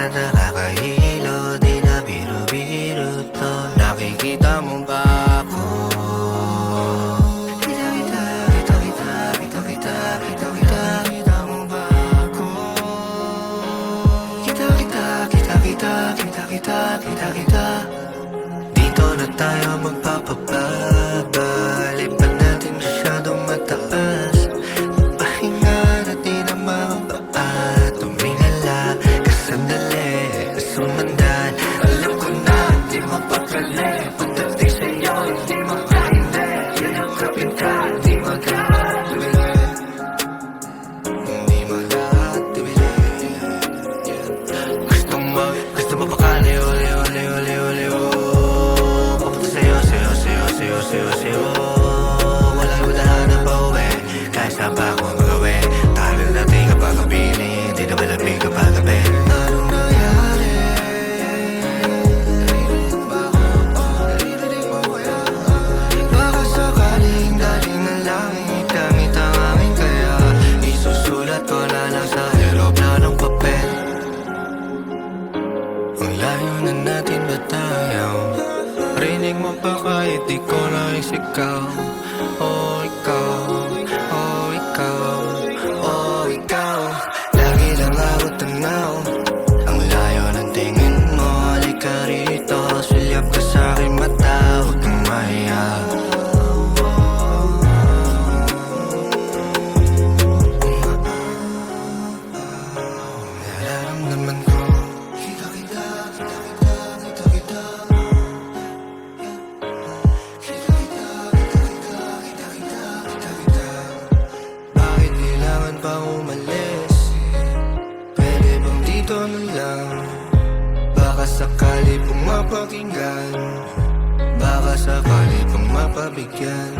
minsan nakakahilo Di na biro-biro to Nakikita mo ba ako? Kita kita, kita kita, kita kita, kita kita Kita ba ako? Kita kita, kita kita, kita kita, kita kita Dito na tayo magpapababa Lipat natin masyadong mataas? Pahinga na di na mababa. Tumingala ka Yan ang ang layo na natin ba tayo? Rinig mo pa kahit di ko na isigaw Oh, ikaw Oh, ikaw Oh, ikaw. Lagi lang ako tanaw. Ang layo ng tingin mo Halika rito. Sulyap ka sa aking mata Huwag kang mahiya. Nararamdaman pa umalis? Pwede bang dito na lang? Baka sakali pong mapakinggan Baka sakali pong mapabigyan